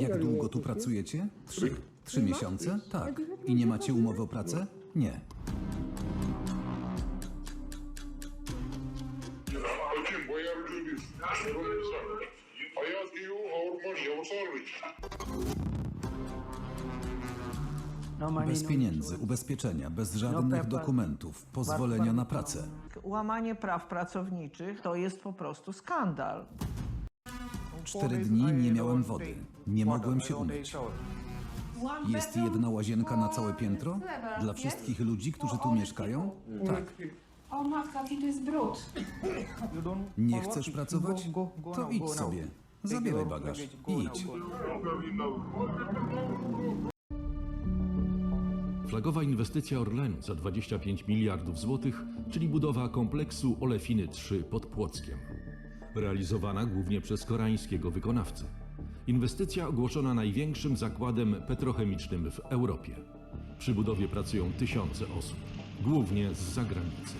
Jak długo tu pracujecie? Trzy. Trzy miesiące? Tak. I nie macie umowy o pracę? Nie. No Bez no pieniędzy, ubezpieczenia, bez żadnych dokumentów, pozwolenia na pracę. Łamanie praw pracowniczych to jest po prostu skandal. Cztery dni nie miałem wody. Nie mogłem się umyć. Jest jedna łazienka na całe piętro? Dla wszystkich ludzi, którzy tu mieszkają? Tak. O matka, jaki to jest brud. Nie chcesz pracować? To idź sobie. Zabieraj bagaż i idź. Flagowa inwestycja Orlenu za 25 miliardów złotych, czyli budowa kompleksu Olefiny 3 pod Płockiem. Realizowana głównie przez koreańskiego wykonawcę. Inwestycja ogłoszona największym zakładem petrochemicznym w Europie. Przy budowie pracują tysiące osób, głównie z zagranicy.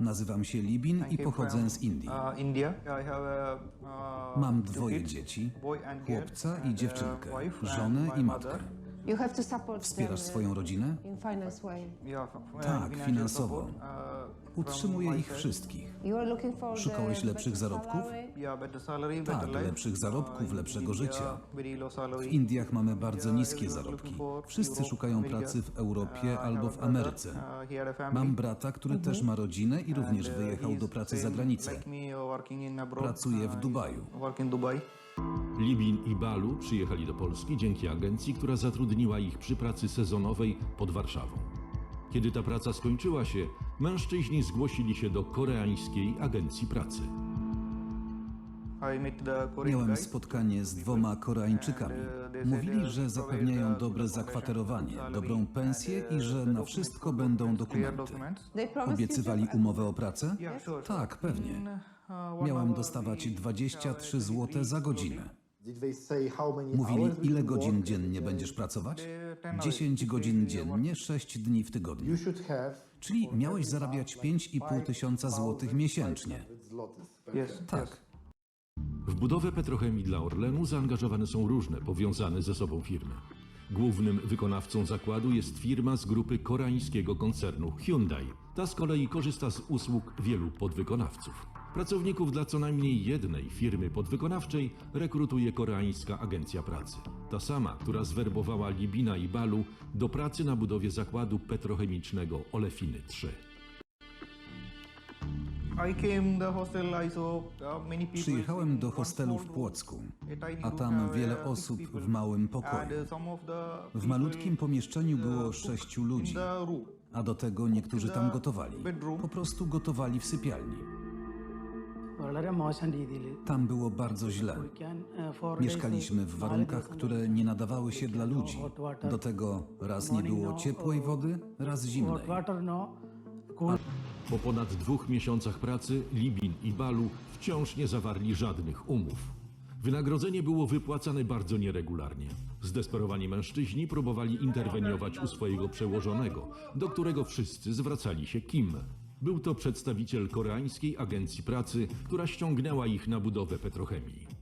Nazywam się Libin i pochodzę z Indii. Uh, a, uh, Mam dwoje dzieci, chłopca i dziewczynkę, uh, żonę i matkę. Wspierasz swoją rodzinę? Tak, finansowo. Utrzymuję from ich wszystkich. Szukałeś lepszych zarobków? Tak, lepszych zarobków, lepszego życia. W Indiach mamy bardzo niskie is zarobki. Wszyscy szukają pracy w Europie albo w Ameryce. Mam brata, który też ma rodzinę i również wyjechał do pracy za granicę. Pracuje w Dubaju. Libin i Balu przyjechali do Polski dzięki agencji, która zatrudniła ich przy pracy sezonowej pod Warszawą. Kiedy ta praca skończyła się, mężczyźni zgłosili się do koreańskiej agencji pracy. Miałem spotkanie z dwoma Koreańczykami. Mówili, że zapewniają dobre zakwaterowanie, dobrą pensję i że na wszystko będą dokumenty. Obiecywali umowę o pracę? Tak, pewnie. Hour dostawać we 23 zł za godzinę. Mówili, ile godzin dziennie będziesz pracować? ten 10 godzin dziennie, 6 dni w tygodniu. Czyli miałeś zarabiać 5,5 tysiąca złotych miesięcznie. 500 zlotys. Yes. Tak. W budowę petrochemii dla Orlenu zaangażowane są różne powiązane ze sobą firmy. Głównym wykonawcą zakładu jest firma z grupy koreańskiego koncernu Hyundai. Ta z kolei korzysta z usług wielu podwykonawców. Pracowników dla co najmniej jednej firmy podwykonawczej rekrutuje koreańska agencja pracy. Ta sama, która zwerbowała Libina i Balu do pracy na budowie zakładu petrochemicznego Olefiny 3. I came the hostel. I saw uh. Przyjechałem do hostelu w Płocku, a tam wiele osób w małym pokoju. uh, W malutkim pomieszczeniu było sześciu ludzi, a do tego niektórzy tam gotowali. Po prostu gotowali w sypialni. Tam było bardzo źle. Mieszkaliśmy w warunkach, które nie nadawały się dla ludzi. Do tego raz nie było ciepłej wody, raz zimnej. Po ponad dwóch miesiącach pracy Libin i Balu wciąż nie zawarli żadnych umów. Wynagrodzenie było wypłacane bardzo nieregularnie. Zdesperowani mężczyźni próbowali interweniować u swojego przełożonego, do którego wszyscy zwracali się Kim. Był to przedstawiciel koreańskiej agencji pracy, która ściągnęła ich na budowę petrochemii.